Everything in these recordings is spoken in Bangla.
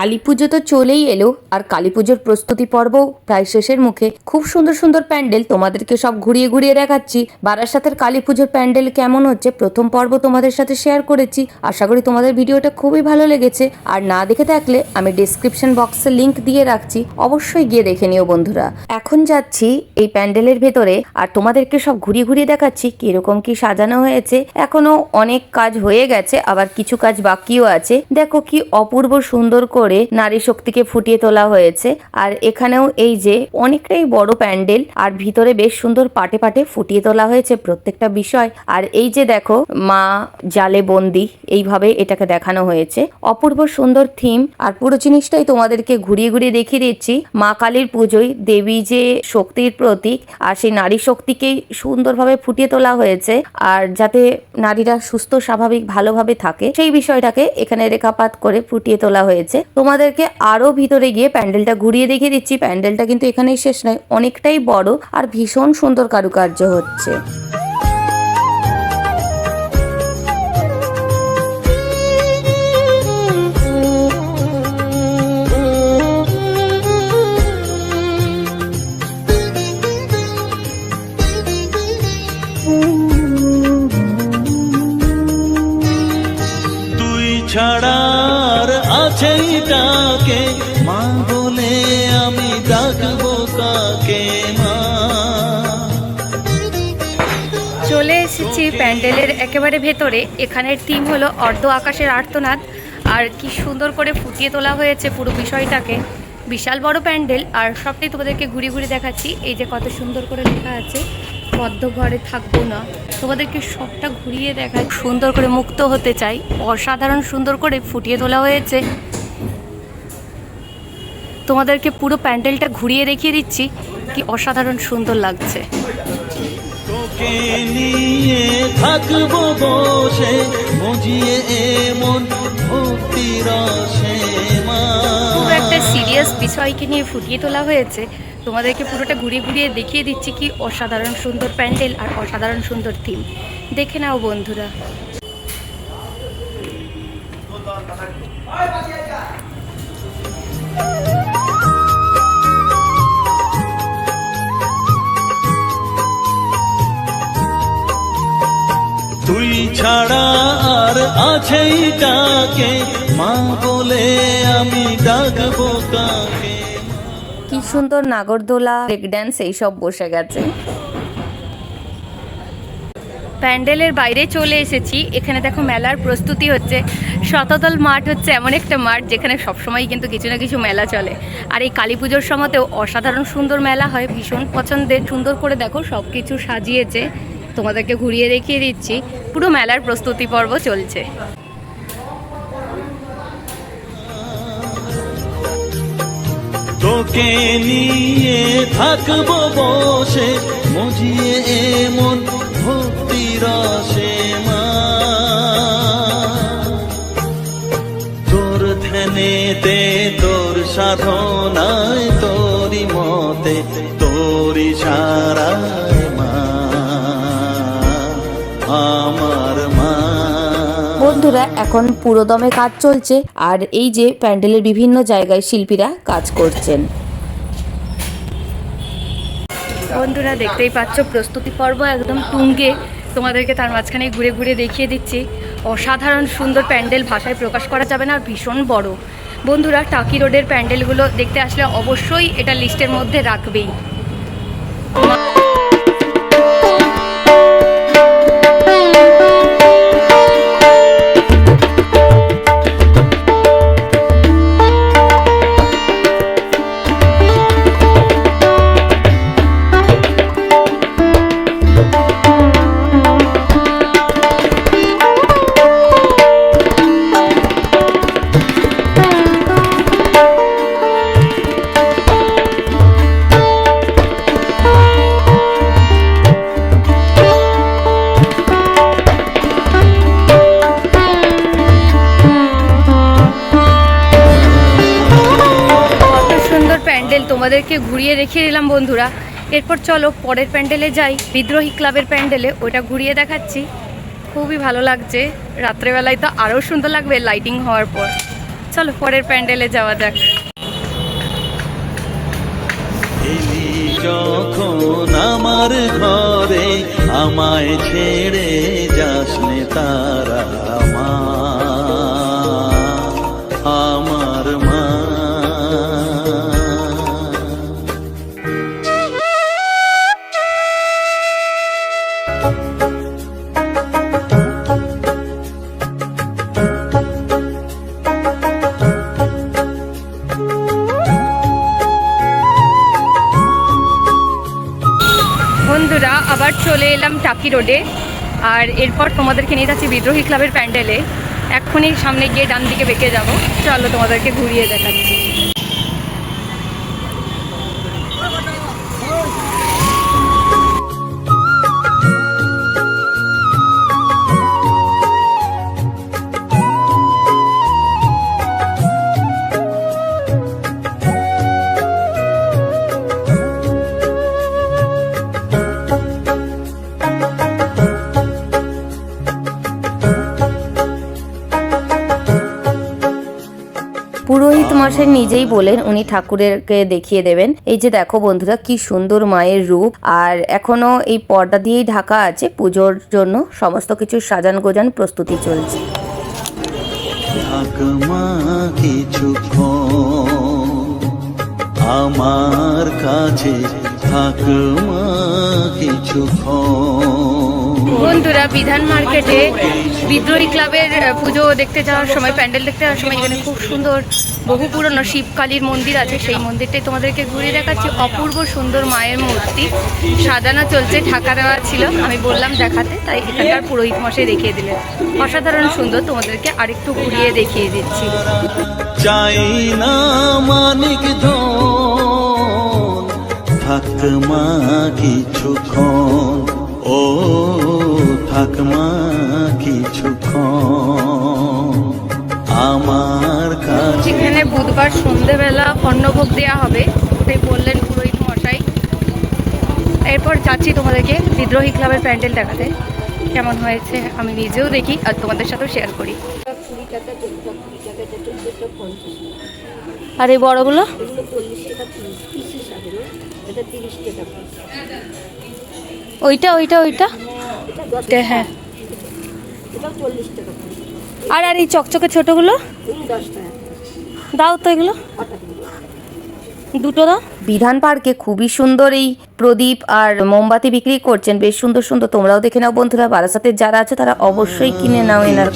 কালী পুজো তো চলেই এলো, আর কালী পুজোর প্রস্তুতি পর্ব প্রায় শেষের মুখে। খুব সুন্দর সুন্দর প্যান্ডেল তোমাদেরকে সব ঘুরিয়ে ঘুরিয়ে দেখাচ্ছি। বারাসাতের কালী পুজোর প্যান্ডেল কেমন হচ্ছে, প্রথম পর্ব তোমাদের সাথে শেয়ার করেছি। আশা করি তোমাদের ভিডিওটা খুবই ভালো লেগেছে। আর না দেখে থাকলে আমি ডিসক্রিপশন বক্সে লিংক দিয়ে রাখছি, অবশ্যই গিয়ে দেখে নিও বন্ধুরা। এখন যাচ্ছি এই প্যান্ডেলের ভেতরে, আর তোমাদেরকে সব ঘুরিয়ে ঘুরিয়ে দেখাচ্ছি কীরকম কি সাজানো হয়েছে। এখনও অনেক কাজ হয়ে গেছে, আবার কিছু কাজ বাকিও আছে। দেখো কি অপূর্ব সুন্দর করে নারী শক্তিকে ফুটিয়ে তোলা হয়েছে। আর এখানেও এই যে অনেকটাই বড় প্যান্ডেল, আর ভিতরে বেশ সুন্দর পাটে পাটে ফুটিয়ে তোলা হয়েছে প্রত্যেকটা বিষয়। আর এই যে দেখো, মা জালে বন্দি, এইভাবে এটাকে দেখানো হয়েছে। অপূর্ব সুন্দর থিম, আর পুরো জিনিসটাই তোমাদেরকে ঘুরিয়ে ঘুরিয়ে দেখিয়ে দিচ্ছি। মা কালীর পুজোয় দেবী যে শক্তির প্রতীক, আর সেই নারী শক্তিকেই সুন্দরভাবে ফুটিয়ে তোলা হয়েছে। আর যাতে নারীরা সুস্থ, স্বাভাবিক, ভালোভাবে থাকে, সেই বিষয়টাকে এখানে রেখাপাত করে ফুটিয়ে তোলা হয়েছে। তোমাদেরকে আরও ভিতরে গিয়ে প্যান্ডেলটা ঘুরিয়ে দেখিয়ে দিচ্ছি। প্যান্ডেলটা কিন্তু এখানেই শেষ নয়, অনেকটাই বড় আর ভীষণ সুন্দর কারুকার্য হচ্ছে। ছাড়ার তাকে মা বলে আমি ডাকবো কাকে, মা? চলে এসেছি প্যান্ডেলের একেবারে ভেতরে। এখানের থিম হলো অর্ধ আকাশের আর্তনাদ। আর কি সুন্দর করে ফুটিয়ে তোলা হয়েছে পুরো বিষয়টাকে। বিশাল বড় প্যান্ডেল। আর সবটাই তোমাদেরকে ঘুরে ঘুরে দেখাচ্ছি। এই যে কত সুন্দর করে লেখা আছে পদ্ম ঘরে থাকব না। তোমাদেরকে সবটা ঘুরিয়ে দেখা সুন্দর করে মুক্ত হতে চাই। অসাধারণ সুন্দর করে ফুটিয়ে তোলা হয়েছে। তোমাদেরকে পুরো প্যান্ডেলটা ঘুরিয়ে দেখিয়ে দিচ্ছি কি অসাধারণ সুন্দর লাগছে। তোকে নিয়ে থাকব বসে মজিয়ে এমন ভক্তি রসে পুরো একটা সিরিয়াস বিষয়কে নিয়ে ফুটিয়ে তোলা হয়েছে। তোমাদেরকে পুরোটা ঘুরিয়ে ঘুরিয়ে দেখিয়ে দিচ্ছি কি অসাধারণ সুন্দর প্যান্ডেল আর অসাধারণ সুন্দর থিম দেখে নাও বন্ধুরা। ছাড়া আর আছেই তাকে মা বলে আমি ডাকবো কাকে? কি সুন্দর নাগরদোলা ব্রেক ড্যান্স এইসব বসে গেছে। প্যান্ডেলের বাইরে চলে এসেছি। এখানে দেখো মেলার প্রস্তুতি হচ্ছে। শতদল মাঠ হচ্ছে এমন একটা মাঠ যেখানে সবসময় কিন্তু কিছু না কিছু মেলা চলে। আর এই কালী পুজোর সময়তেও অসাধারণ সুন্দর মেলা হয় ভীষণ পছন্দের। সুন্দর করে দেখো সব কিছু সাজিয়েছে। তোমাদেরকে ঘুরিয়ে দেখিয়ে দিচ্ছি। পুরো মেলার প্রস্তুতি পর্ব চলছে। তোকে নিয়ে থাকব বসে, মজিয়ে এমন ভক্তি রসে মা। তোর ধ্যানেতে তোর সাধনায় বন্ধুরা এখন পুরোদমে কাজ চলছে আর এই যে প্যান্ডেলের বিভিন্ন জায়গায় শিল্পীরা কাজ করছেন। বন্ধুরা, দেখতেই পাচ্ছ, প্রস্তুতি পর্ব একদম তুঙ্গে। তোমাদেরকে তার মাঝখানে ঘুরে ঘুরে দেখিয়ে দিচ্ছি। অসাধারণ সুন্দর প্যান্ডেল ভাষায় প্রকাশ করা যাবে না, আর ভীষণ বড়। বন্ধুরা, টাকি রোডের প্যান্ডেলগুলো দেখতে আসলে অবশ্যই এটা লিস্টের মধ্যে রাখবেই। ঘুরিয়ে দেখিয়ে দিলাম বন্ধুরা। এরপর চলো পরের প্যান্ডেলে যাই। বিদ্রোহী ক্লাবের প্যান্ডেলে ওটা ঘুরিয়ে দেখাচ্ছি। খুবই ভালো লাগছে। রাত্রেবেলায় তো আরও সুন্দর লাগবে লাইটিং হওয়ার পর। চলো পরের প্যান্ডেলে যাওয়া যাক। যখন আমার ঘরে আমায় ছেড়ে যাসনে তারা। বন্ধুরা, আবার চলে এলাম টাকি রোডে। আর এরপর তোমাদেরকে নিয়ে যাচ্ছি বিদ্রোহী ক্লাবের প্যান্ডেলে। এক্ষুনি সামনে গিয়ে ডান দিকে বেঁকে যাব। চলো তোমাদেরকে ঘুরিয়ে দেখাচ্ছি। মশাই নিজেই বলেন, উনি ঠাকুরেরকে দেখিয়ে দেবেন। এই যে দেখো বন্ধুরা, কি সুন্দর মায়ের রূপ। আর এখনও এই পর্দা দিয়েই ঢাকা আছে, পুজোর জন্য সমস্ত কিছু সাজান গোজান প্রস্তুতি চলছে। আমার কাছে থাক মা কিছুক্ষণ বন্ধুরা বিধান মার্কেটে বিদ্রোহী ক্লাবের পুজো দেখতে যাওয়ার সময় প্যান্ডেল দেখতে যাওয়ার সময় এখানে খুব সুন্দর বহু পুরনো শিবকালীর মন্দির আছে। সেই মন্দিরটাই তোমাদেরকে ঘুরে দেখাচ্ছি। অপূর্ব সুন্দর মায়ের মূর্তি। সাজানো চলছে ঢাকা দেওয়া ছিল আমি বললাম দেখাতে তাই এখানকার পুরোহিত মশাই দেখিয়ে দিলেন। অসাধারণ সুন্দর তোমাদেরকে আরেকটু ঘুরিয়ে দেখিয়ে দিচ্ছি। চাই না মানিক ধন। থাক মা কিছুক্ষণ ও থাক মা কিছুক্ষণ। আমার কাছে যেখানে বুধবার সন্ধেবেলা অন্নভোগ দেওয়া হবে ওটাই বললেন পুরোহিত মশাই এরপর যাচ্ছি তোমাদেরকে বিদ্রোহী ক্লাবের প্যান্ডেল দেখাতে। কেমন হয়েছে আমি নিজেও দেখি আর তোমাদের সাথেও শেয়ার করি। আর এই বড়গুলো? ওইটা ওইটা ওইটা? হ্যাঁ। আর আর এই চকচকে ছোটগুলো? দাও তো এগুলো। দুটো দাও। বিধান পার্কে খুবই সুন্দর এই প্রদীপ আর মোমবাতি বিক্রি করছেন। বেশ সুন্দর সুন্দর। তোমরাও দেখে নাও বন্ধুরা। বারাসাতের যারা আছে তারা অবশ্যই কিনে নাও এনার।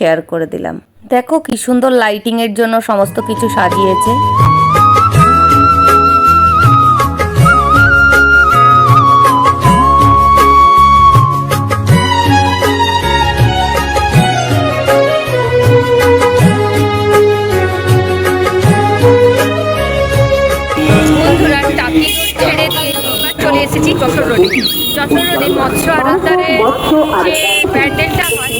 শেয়ার করে দিলাম। দেখো কি সুন্দর লাইটিং এর জন্য সমস্ত কিছু সাজিয়েছে। চলে এসেছি যশোর রোডে। যশোর রোডে মৎস্য আড়তদারের যে প্যান্ডেলটা হয়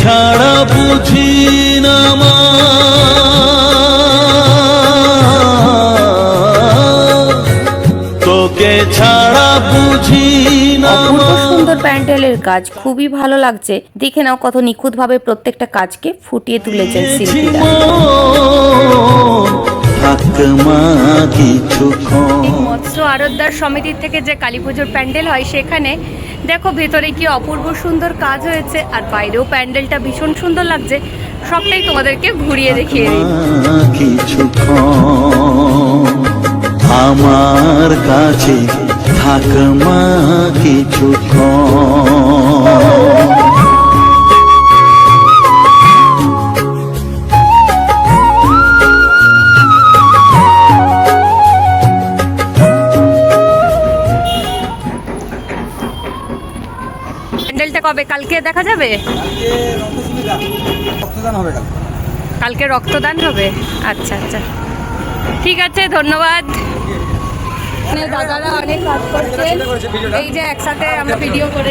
ছাড়া বুঝি না মা। তোকে ছাড়া বুঝি না সুন্দর প্যান্ডেলের কাজ খুবই ভালো লাগছে। দেখে নাও কত নিখুঁত ভাবে প্রত্যেকটা কাজকে ফুটিয়ে তুলেছেন শিল্পীরা। মৎস্য আড়তদার সমিতির থেকে যে কালী পুজোর প্যান্ডেল হয় সেখানে দেখো ভেতরে কি অপূর্ব সুন্দর কাজ হয়েছে আর বাইরেও প্যান্ডেলটা ভীষণ সুন্দর লাগছে সবটাই তোমাদেরকে ঘুরিয়ে দেখিয়ে আমার কাছে থাকমা কিছুক্ষণ প্যান্ডেলটা কবে? কালকে দেখা যাবে? রক্তদান হবে কালকে। রক্তদান হবে? আচ্ছা আচ্ছা। ঠিক আছে ধন্যবাদ। দাদারা অনেক কাজ করছেন এই যে একসাথে আমরা ভিডিও করে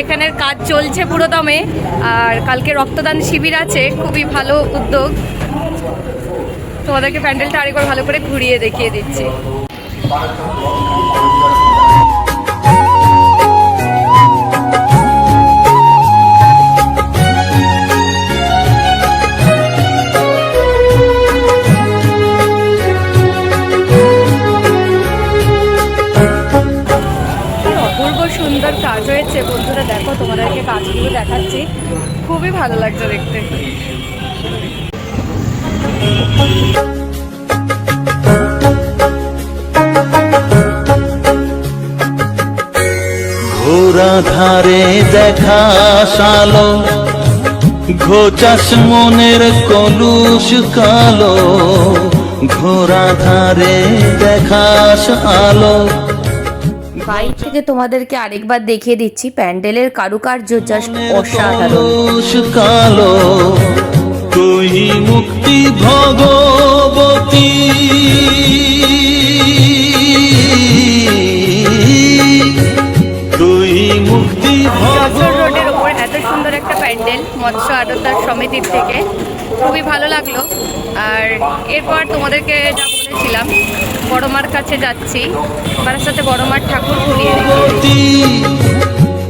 এখানের কাজ চলছে পুরো দমে আর কালকে রক্তদান শিবির আছে খুবই ভালো উদ্যোগ। তোমাদেরকে প্যান্ডেলটা আরেকবার ভালো করে ঘুরিয়ে দেখিয়ে দিচ্ছি। খুবই ভালো লাগছে দেখতে। ঘোরা ধারে দেখা সালো ঘোচাস মনের কলুষ কালো ঘোরা ধারে দেখাস আলো বাইরে থেকে তোমাদেরকে আরেকবার দেখিয়ে দিচ্ছি প্যান্ডেলের কারুকার্য জাস্ট অসাধারণ। কালো মুক্তি ভগবতী। মৎস্য আড়তদার সমিতির থেকে। খুবই ভালো লাগল। আর এরপর তোমাদেরকে যা বলেছিলাম বড়মার কাছে যাচ্ছি। বারাসাতে বড়মার ঠাকুর ঘুরিয়ে।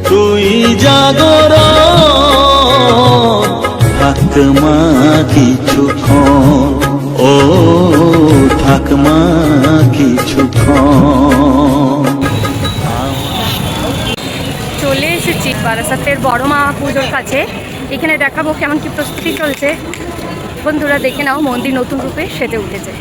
তুই জাগর থাকমা কিছুক্ষণ ও থাকমা কিছুক্ষণ চলে এসেছি বারাসাতের বড় মা পুজোর কাছে। এখানে দেখাবো কেমন কি প্রস্তুতি চলছে। বন্ধুরা দেখে নাও মন্দির নতুন রূপে সেজে উঠেছে।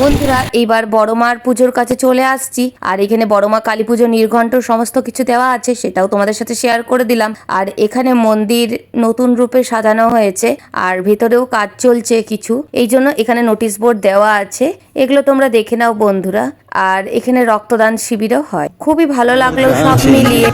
বন্ধুরা এইবার বড় মার পুজোর কাছে চলে আসছি। আর এখানে বড় মা কালী পুজো নির্ঘণ্ট সমস্ত কিছু দেওয়া আছে সেটাও তোমাদের সাথে শেয়ার করে দিলাম। আর এখানে মন্দির নতুন রূপে সাজানো হয়েছে আর ভেতরেও কাজ চলছে কিছু। এই জন্য এখানে নোটিশ বোর্ড দেওয়া আছে। এগুলো তোমরা দেখে নাও বন্ধুরা। আর এখানে রক্তদান শিবিরও হয়। খুবই ভালো লাগল সব মিলিয়ে।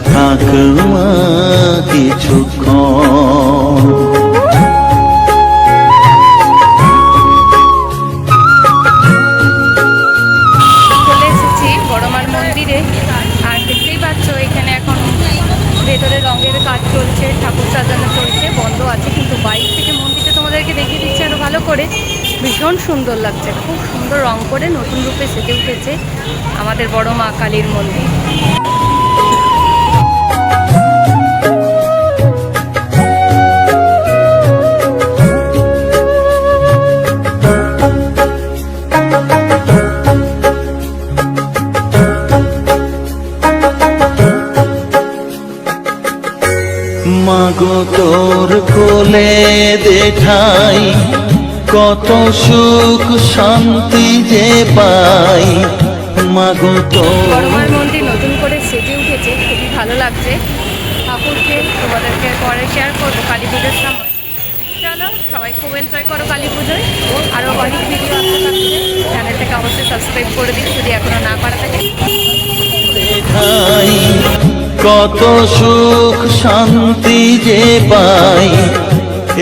ভীষণ সুন্দর লাগছে। খুব সুন্দর রং করে নতুন রূপে সেজে উঠেছে আমাদের বড় মা কালীর মন্দির। মাগো তোর কোলে দেখাই কত সুখ শান্তি যে পাই। মাগো তো। বড়মার মন্দির নতুন করে সেজে উঠেছে খুবই ভালো লাগছে। ঠাকুরকে তোমাদেরকে পরে শেয়ার করব কালী পুজোর সময়। চলো সবাই খুব এনজয় করো কালী পুজোয়। আরও অনেক ভিডিও আসতে থাকছে চ্যানেলটাকে অবশ্যই সাবস্ক্রাইব করে দিন যদি এখনও না করা থাকে। কত সুখ শান্তি যে পাই।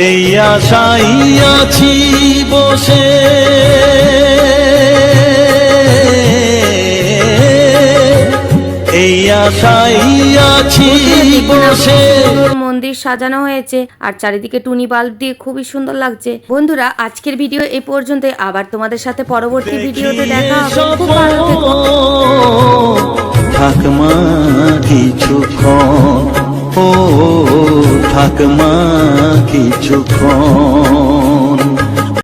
এই আশাই আছি বসে। এই আশাই আছি বসে। মন্দির সাজানো হয়েছে আর চারিদিকে টুনি বাল্ব দিয়ে খুবই সুন্দর লাগছে। বন্ধুরা আজকের ভিডিও এই পর্যন্ত আবার তোমাদের সাথে পরবর্তী ভিডিওতে দেখা হবে। খুব ভালো থেকো। ঠাকমা কিছুক্ষণ ও ঠাকমা কিছুক্ষণ